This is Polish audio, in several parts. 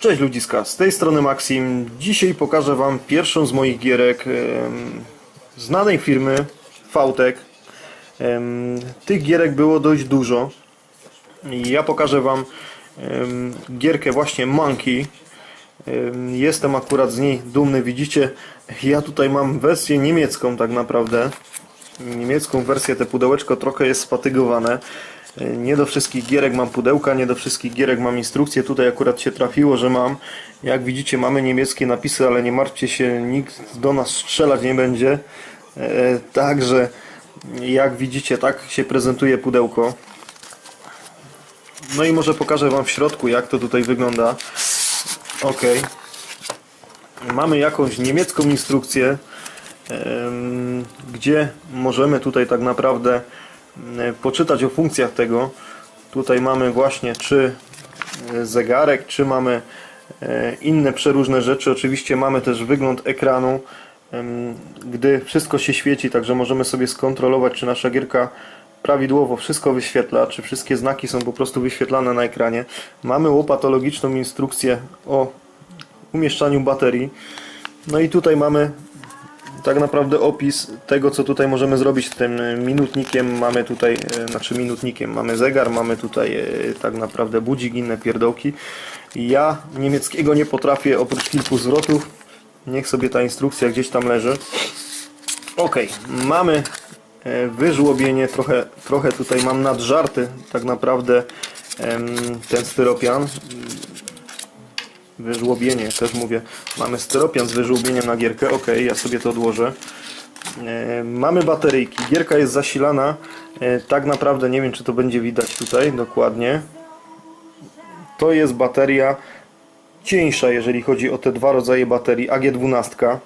Cześć ludziska, z tej strony Maxim. Dzisiaj pokażę Wam pierwszą z moich gierek em, znanej firmy Fautek. Em, Tych gierek było dość dużo. Ja pokażę Wam em, gierkę właśnie Monkey. Em, Jestem akurat z niej dumny. Widzicie, ja tutaj mam wersję niemiecką tak naprawdę. Niemiecką wersję, te pudełeczko trochę jest spatygowane. Nie do wszystkich gierek mam pudełka, nie do wszystkich gierek mam instrukcje. Tutaj akurat się trafiło, że mam. Jak widzicie, mamy niemieckie napisy, ale nie martwcie się, nikt do nas strzelać nie będzie. E, Także, jak widzicie, tak się prezentuje pudełko. No i może pokażę Wam w środku, jak to tutaj wygląda. Ok. Mamy jakąś niemiecką instrukcję, gdzie możemy tutaj tak naprawdę e, poczytać o funkcjach tego. Tutaj mamy właśnie czy e, zegarek, czy mamy e, inne przeróżne rzeczy. Oczywiście mamy też wygląd ekranu, gdy wszystko się świeci, także możemy sobie skontrolować, czy nasza gierka prawidłowo wszystko wyświetla, czy wszystkie znaki są po prostu wyświetlane na ekranie. Mamy łopatologiczną instrukcję o umieszczaniu baterii. No i tutaj mamy tak naprawdę opis tego, co tutaj możemy zrobić z tym minutnikiem. Mamy tutaj, e, znaczy minutnikiem, mamy zegar, mamy tutaj e, tak naprawdę budzik, inne pierdołki. Ja niemieckiego nie potrafię oprócz kilku zwrotów. Niech sobie ta instrukcja gdzieś tam leży. Ok, mamy e, wyżłobienie, trochę, trochę tutaj mam nadżarty tak naprawdę ten styropian wyżłobienie, też mówię, mamy styropian z wyżłobieniem na gierkę, ok, ja sobie to odłożę. E, mamy bateryjki, gierka jest zasilana, e, tak naprawdę nie wiem czy to będzie widać tutaj dokładnie. To jest bateria cieńsza, jeżeli chodzi o te dwa rodzaje baterii, AG12, e,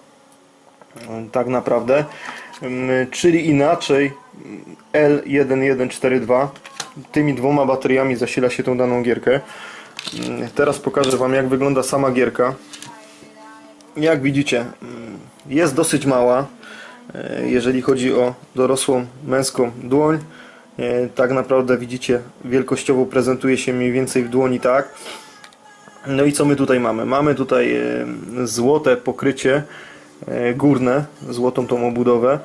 tak naprawdę, czyli inaczej L1142, tymi dwoma bateriami zasila się tą daną gierkę. Mm, Teraz pokażę Wam jak wygląda sama gierka. Jak widzicie mm, jest dosyć mała e, jeżeli chodzi o dorosłą męską dłoń. E, Tak naprawdę widzicie wielkościowo prezentuje się mniej więcej w dłoni tak. No i co my tutaj mamy? Mamy tutaj złote pokrycie e, górne, złotą tą obudowę.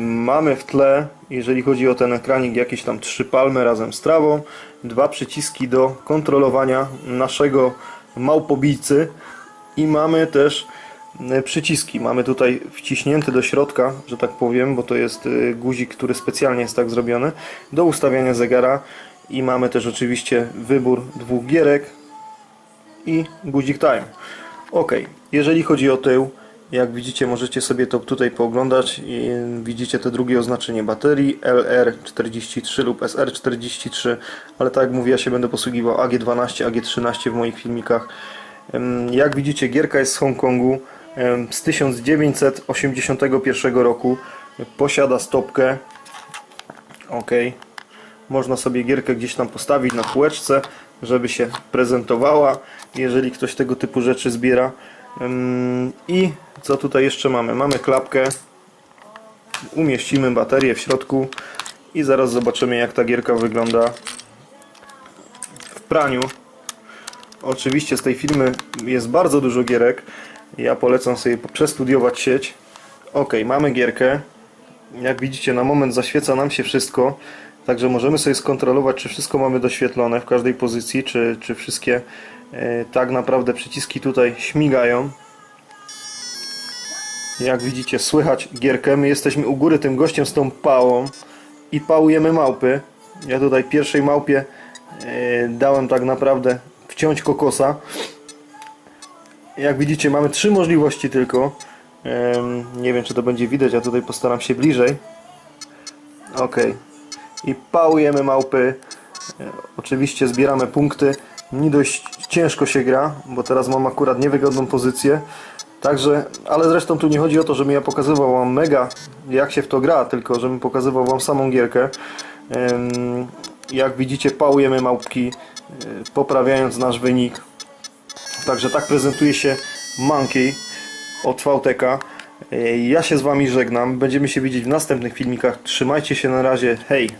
Mamy w tle, jeżeli chodzi o ten ekranik, jakieś tam trzy palmy razem z trawą, dwa przyciski do kontrolowania naszego małpobijcy i mamy też e, przyciski. Mamy tutaj wciśnięty do środka, że tak powiem, bo to jest e, guzik, który specjalnie jest tak zrobiony, do ustawiania zegara i mamy też oczywiście wybór dwóch gierek, i guzik time. Ok, jeżeli chodzi o tył, jak widzicie możecie sobie to tutaj pooglądać i widzicie te drugie oznaczenie baterii LR43 lub SR43, ale tak jak mówię ja się będę posługiwał AG12, AG13 w moich filmikach. Jak widzicie gierka jest z Hongkongu z 1981 roku, posiada stopkę. Ok, można sobie gierkę gdzieś tam postawić na półeczce, żeby się prezentowała, jeżeli ktoś tego typu rzeczy zbiera. I co tutaj jeszcze mamy? Mamy klapkę, umieścimy baterię w środku i zaraz zobaczymy jak ta gierka wygląda w praniu. Oczywiście z tej firmy jest bardzo dużo gierek. Ja polecam sobie przestudiować sieć. Ok, mamy gierkę. Jak widzicie, na moment zaświeca nam się wszystko. Także możemy sobie skontrolować, czy wszystko mamy doświetlone w każdej pozycji, czy, czy wszystkie e, tak naprawdę przyciski tutaj śmigają. Jak widzicie, słychać gierkę. My jesteśmy u góry tym gościem z tą pałą i pałujemy małpy. Ja tutaj pierwszej małpie e, dałem tak naprawdę wciąć kokosa. Jak widzicie, mamy trzy możliwości tylko. Nie wiem, czy to będzie widać, ja tutaj postaram się bliżej. Ok. I pałujemy małpy. E, Oczywiście zbieramy punkty. Nie dość ciężko się gra, bo teraz mam akurat niewygodną pozycję. Także, ale zresztą tu nie chodzi o to, żebym ja pokazywał Wam mega jak się w to gra, tylko żebym pokazywał Wam samą gierkę. Jak widzicie, pałujemy małpki, e, poprawiając nasz wynik. Także tak prezentuje się Monkey od VTK. E, Ja się z Wami żegnam. Będziemy się widzieć w następnych filmikach. Trzymajcie się na razie. Hej!